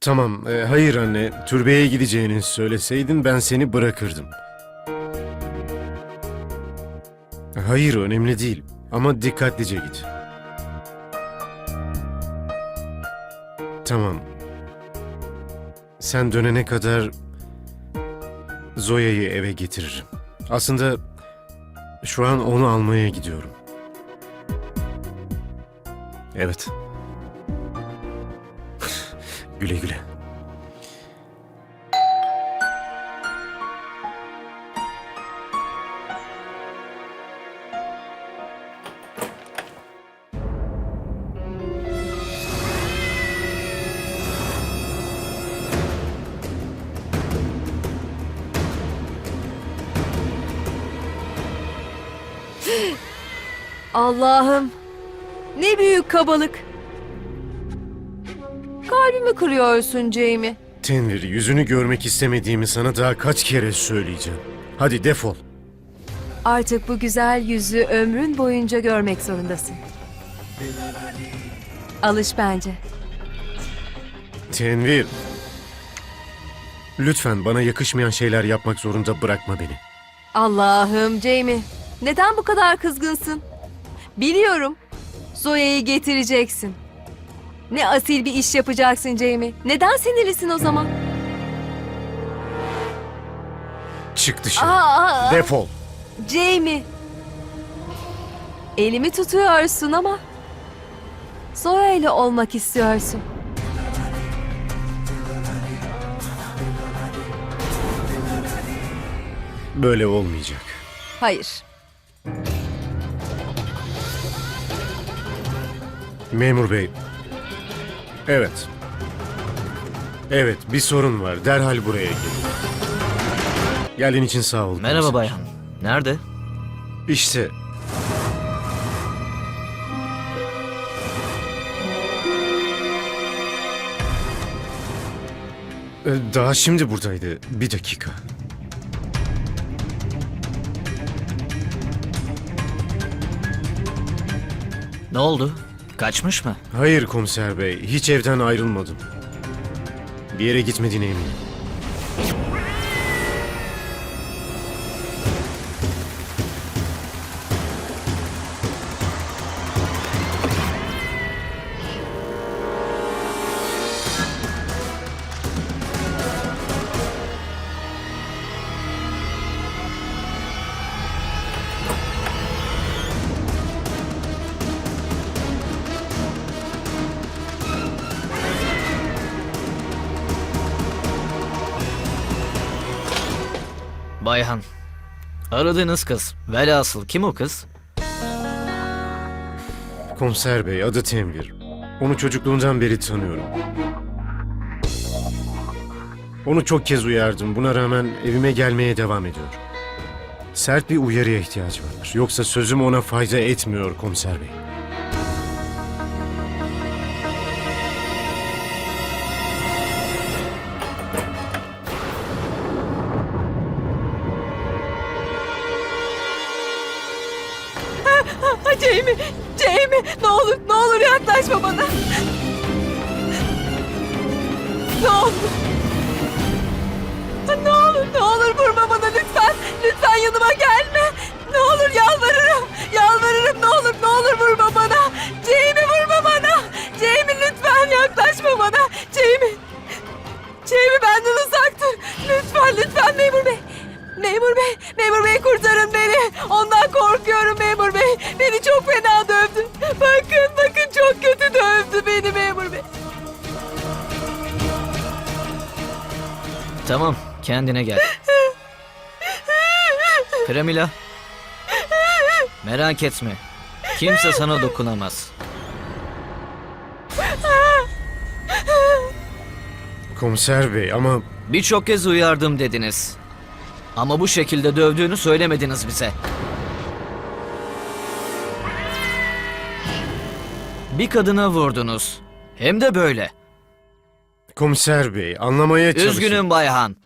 Tamam, e, hayır anne. Türbeye gideceğini söyleseydin ben seni bırakırdım. Hayır, önemli değil. Ama dikkatlice git. Tamam. Sen dönene kadar Zoya'yı eve getiririm. Aslında şu an onu almaya gidiyorum. Evet. Güle güle. Allah'ım. Ne büyük kabalık. Kalbimi kırıyorsun Jamie. Tenvir, yüzünü görmek istemediğimi sana daha kaç kere söyleyeceğim. Hadi defol. Artık bu güzel yüzü ömrün boyunca görmek zorundasın. Alış bence. Tenvir. Lütfen bana yakışmayan şeyler yapmak zorunda bırakma beni. Allah'ım Jamie. Neden bu kadar kızgınsın? Biliyorum. Zoya'yı getireceksin. Ne asil bir iş yapacaksın Jamie. Neden sinirlisin o zaman? Çık dışarı. Aa, Defol. Jamie. Elimi tutuyorsun ama Zoya ile olmak istiyorsun. Böyle olmayacak. Hayır. Memur bey. Evet. Evet, bir sorun var. Derhal buraya gelin. Geldiğin için sağ ol. Merhaba komiser. bayan. Nerede? İşte. Ee, Daha şimdi buradaydı. Bir dakika. Ne oldu? Kaçmış mı? Hayır komiser bey, hiç evden ayrılmadım. Bir yere gitmediğine eminim. Bayhan. Aradığınız kız. Velhasıl kim o kız? Komiser bey, adı Temvir. Onu çocukluğundan beri tanıyorum. Onu çok kez uyardım. Buna rağmen evime gelmeye devam ediyor. Sert bir uyarıya ihtiyacı var. Yoksa sözüm ona fayda etmiyor komiser bey. Jamie, Jamie ne olur ne olur yaklaşma bana. Ne olur. Ne olur ne olur vurma bana lütfen. Lütfen yanıma gelme. Ne olur yalvarırım. Tamam. Kendine gel. Kremila. Merak etme. Kimse sana dokunamaz. Komiser bey ama Birçok kez uyardım dediniz. Ama bu şekilde dövdüğünü söylemediniz bize. Bir kadına vurdunuz. Hem de böyle. Komiser bey anlamaya çalışın. Üzgünüm Bayhan.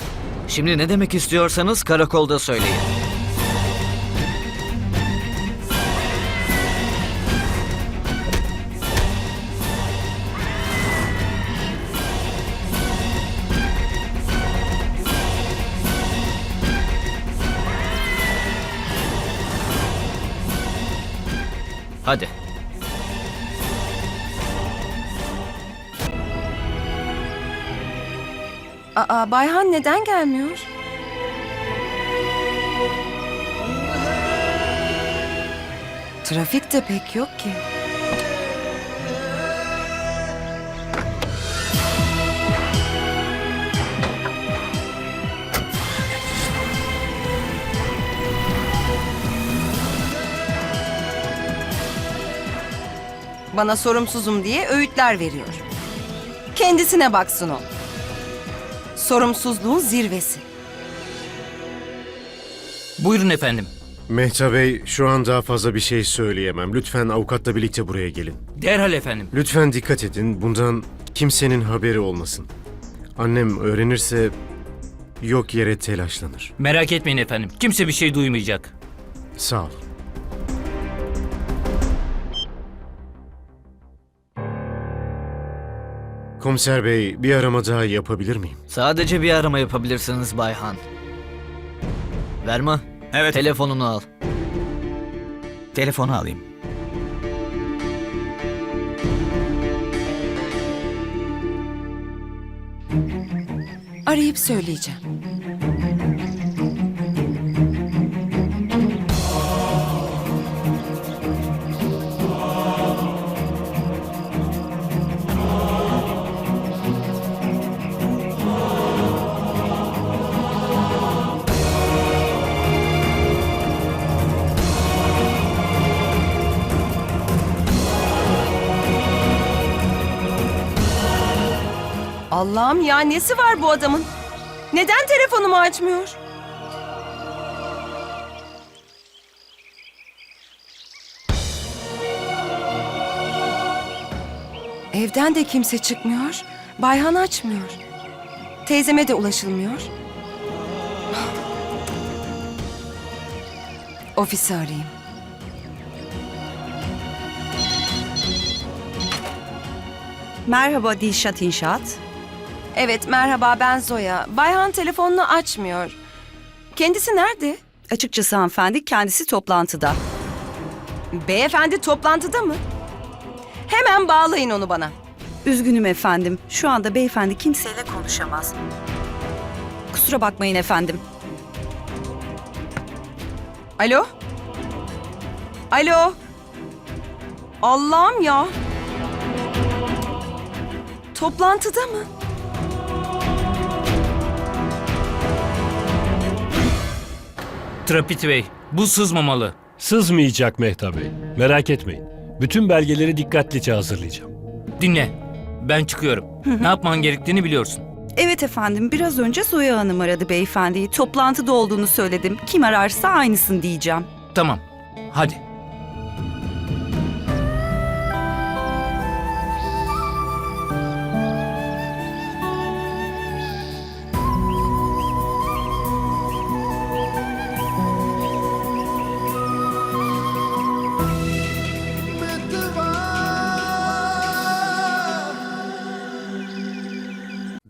Şimdi ne demek istiyorsanız karakolda söyleyin. Hadi Aa, Bayhan neden gelmiyor? Trafik de pek yok ki. Bana sorumsuzum diye öğütler veriyor. Kendisine baksın o. Sorumsuzluğun zirvesi. Buyurun efendim. Mehta Bey, şu an daha fazla bir şey söyleyemem. Lütfen avukatla birlikte buraya gelin. Derhal efendim. Lütfen dikkat edin. Bundan kimsenin haberi olmasın. Annem öğrenirse yok yere telaşlanır. Merak etmeyin efendim. Kimse bir şey duymayacak. Sağ ol. Komiser Bey, bir arama daha yapabilir miyim? Sadece bir arama yapabilirsiniz Bayhan. Verma. Evet. Telefonunu al. Telefonu alayım. Arayıp söyleyeceğim. Allah'ım ya nesi var bu adamın? Neden telefonumu açmıyor? Evden de kimse çıkmıyor. Bayhan açmıyor. Teyzeme de ulaşılmıyor. Ofisi arayayım. Merhaba Dilşat İnşaat. Evet merhaba ben Zoya. Bayhan telefonunu açmıyor. Kendisi nerede? Açıkçası hanımefendi kendisi toplantıda. Beyefendi toplantıda mı? Hemen bağlayın onu bana. Üzgünüm efendim. Şu anda beyefendi kimseyle konuşamaz. Kusura bakmayın efendim. Alo? Alo? Allah'ım ya. Toplantıda mı? Trapit Bey, bu sızmamalı. Sızmayacak Mehta Bey. Merak etmeyin. Bütün belgeleri dikkatlice hazırlayacağım. Dinle. Ben çıkıyorum. ne yapman gerektiğini biliyorsun. Evet efendim biraz önce Zoya Hanım aradı beyefendiyi. Toplantıda olduğunu söyledim. Kim ararsa aynısını diyeceğim. Tamam. Hadi.